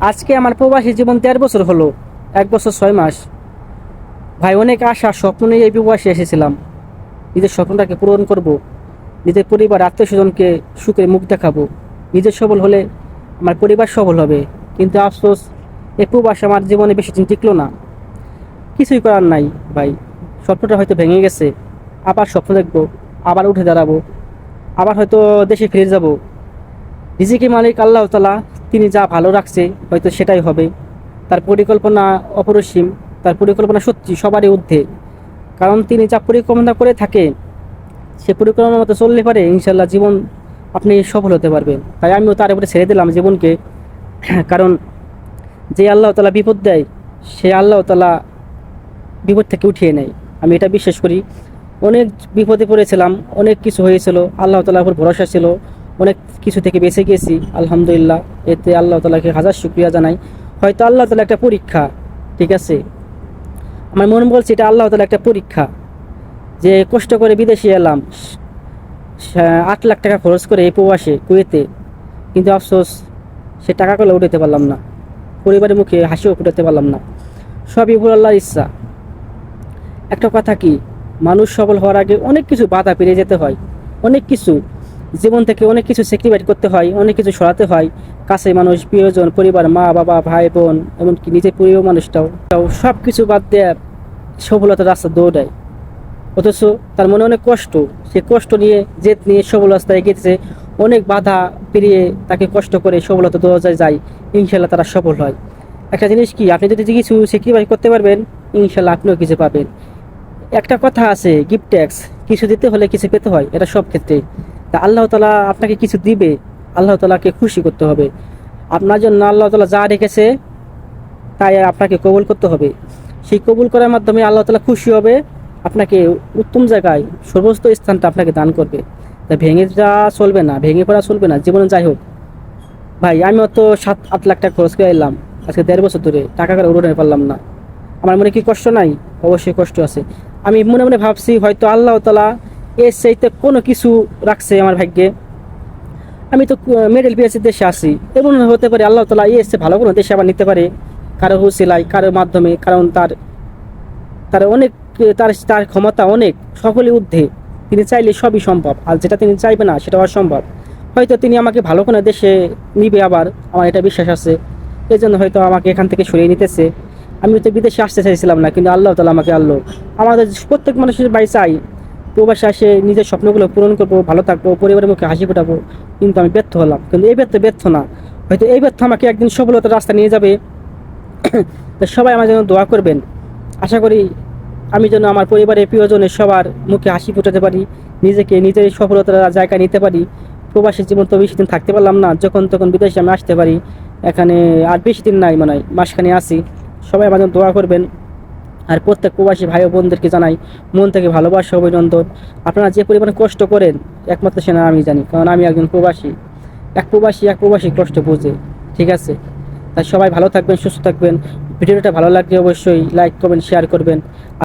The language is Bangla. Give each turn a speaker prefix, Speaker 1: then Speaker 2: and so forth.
Speaker 1: আজকে আমার প্রবাসী জীবন দেড় বছর হলো, এক বছর ছয় মাস। ভাই, অনেক আশা স্বপ্ন নিয়ে এই প্রবাসে এসেছিলাম। নিজের স্বপ্নটাকে পূরণ করব, নিজের পরিবার আত্মীয় স্বজনকে সুখে মুখ দেখাবো। নিজের সবল হলে আমার পরিবার সবল হবে। কিন্তু আফসোস, এই প্রবাস আমার জীবনে বেশি দিন টিকলো না। কিছুই করার নাই, ভাই। স্বপ্নটা হয়তো ভেঙে গেছে। আবার স্বপ্ন দেখব, আবার উঠে দাঁড়াবো। আবার হয়তো দেশে ফিরে যাব। রিজিকি মালিক আল্লাহ তালা তিনি যা ভালো রাখছে, হয়তো সেটাই হবে। তার পরিকল্পনা অপরিসীম, তার পরিকল্পনা সত্যি সবারই ঊর্ধ্বে। কারণ তিনি যা পরিকল্পনা করে থাকে সে পরিকল্পনা মতো চললে পারে, ইনশাল্লাহ জীবন আপনি সফল হতে পারবেন। তাই আমিও তার উপরে ছেড়ে দিলাম জীবনকে। কারণ যে আল্লাহ তালা বিপদ দেয়, সে আল্লাহ তালা বিপদ থেকে উঠিয়ে নেয়। আমি এটা বিশ্বাস করি। অনেক বিপদে পড়েছিলাম, অনেক কিছু হয়েছিল, আল্লাহ তালার উপর ভরসা ছিল। অনেক কিছু থেকে বেঁচে গেছি, আলহামদুলিল্লাহ। এতে আল্লাহ তালাকে হাজার শুক্রিয়া জানাই। হয়তো আল্লাহ তালা একটা পরীক্ষা, ঠিক আছে? আমার মন বলছে এটা আল্লাহ তালা একটা পরীক্ষা। যে কষ্ট করে বিদেশে এলাম আট লাখ টাকা খরচ করে এই প্রবাসে, কুয়েতে। কিন্তু আফসোস, সে টাকা টাকাগুলো উঠাতে পারলাম না। পরিবারের মুখে হাসিও ফুটাতে পারলাম না। সবই উপর আল্লাহর ইচ্ছা। একটা কথা কি, মানুষ সবল হওয়ার আগে অনেক কিছু বাধা পেরিয়ে যেতে হয়। অনেক কিছু জীবন থেকে অনেক কিছু স্যাক্রিফাইস করতে হয়, অনেক কিছু সরাতে হয়। কাছে মানুষ, প্রিয়জন, পরিবার, মা, বাবা, ভাই, বোন, এমনকি নিজের প্রিয় মানুষটাও। তাও সব কিছু বাদ দেওয়ার সফলতার রাস্তা দৌড়ায়। অথচ তার মনে অনেক কষ্ট। সে কষ্ট নিয়ে, জেদ নিয়ে সফল রাস্তায় এগিয়েছে অনেক বাধা পেরিয়ে তাকে কষ্ট করে সফলতা দরজায় যায়। ইনশাল্লাহ তারা সফল হয়। একটা জিনিস কি? আপনি যদি কিছু স্যাক্রিফাইস করতে পারবেন ইনশাল্লাহ আপনিও কিছু পাবেন। একটা কথা আছে গিফট ট্যাক্স কিছু দিতে হলে কিছু পেতে হয়। এটা সব ক্ষেত্রে। তা আল্লাহ তালা আপনাকে কিছু দিবে, আল্লাহ তালাকে খুশি করতে হবে। আপনার জন্য আল্লাহ তালা যা রেখেছে, তাই আপনাকে কবুল করতে হবে। সেই কবুল করার মাধ্যমে আল্লাহ তালা খুশি হবে, আপনাকে উত্তম জায়গায় সর্বোচ্চ স্থানটা আপনাকে দান করবে। তা ভেঙে যা চলবে না, ভেঙে পড়া চলবে না, জীবনে যাই হোক। ভাই, আমি অত সাত, আট লাখ টাকা খরচ করে এলাম, আজকে দেড় বছর ধরে টাকা করে উড়ে পারলাম না। আমার মনে কি কষ্ট নাই? অবশ্যই কষ্ট আছে। আমি মনে মনে ভাবছি, হয়তো আল্লাহ তালা এর চাইতে কোনো কিছু রাখছে আমার ভাগ্যে। আমি তো মেডেল পেয়েছি দেশে আসি এমন হতে পারে আল্লাহ তালা এসে ভালো কোনো দেশে আবার নিতে পারে। কারও হুসিলাই কারোর মাধ্যমে, কারণ তার তার অনেক, তার তার ক্ষমতা অনেক, সকলে ঊর্ধ্বে। তিনি চাইলে সবই সম্ভব, আর যেটা তিনি চাইবে না সেটা অসম্ভব। হয়তো তিনি আমাকে ভালো কোনো দেশে নিবে আবার, আমার এটা বিশ্বাস আছে। এই জন্য হয়তো আমাকে এখান থেকে সরিয়ে নিতেছে। আমি তো বিদেশে আসতে চাইছিলাম না, কিন্তু আল্লাহ তালা আমাকে আল্লাহ আমাদের প্রত্যেক মানুষের বাড়ি চাই। প্রবাসে আসে, নিজের স্বপ্নগুলো পূরণ করব, ভালো থাকব, পরিবারের মুখে হাসি ফোটাবো, কিন্তু আমি ব্যর্থ হলাম। কিন্তু এই ব্যর্থ ব্যর্থ না। হয়তো এই ব্যর্থ আমাকে একদিন সফলতার রাস্তা নিয়ে যাবে। সবাই আমার জন্য দোয়া করবেন। আশা করি আমি যেন আমার পরিবারের প্রিয়জনের সবার মুখে হাসি ফোটাতে পারি, নিজেকে নিজের সফলতার জায়গায় নিতে পারি। প্রবাসী জীবন তো বেশি দিন থাকতে পারলাম না, যখন তখন বিদেশে আমি আসতে পারি। এখানে আর বেশি দিন নাই মনে হয় মাসখানে আসি সবাই আমার জন্য দোয়া করবেন। আর প্রত্যেক প্রবাসী ভাই বোনদেরকে জানাই মন থেকে ভালোবাসা, অভিনন্দন। আপনারা যে পরিমাণে কষ্ট করেন, একমাত্র সেনা আমি জানি। কারণ আমি একজন প্রবাসী। এক প্রবাসী এক প্রবাসী কষ্ট বুঝে, ঠিক আছে? তাই সবাই ভালো থাকবেন, সুস্থ থাকবেন। ভিডিওটা ভালো লাগলে অবশ্যই লাইক কমেন্ট শেয়ার করবেন।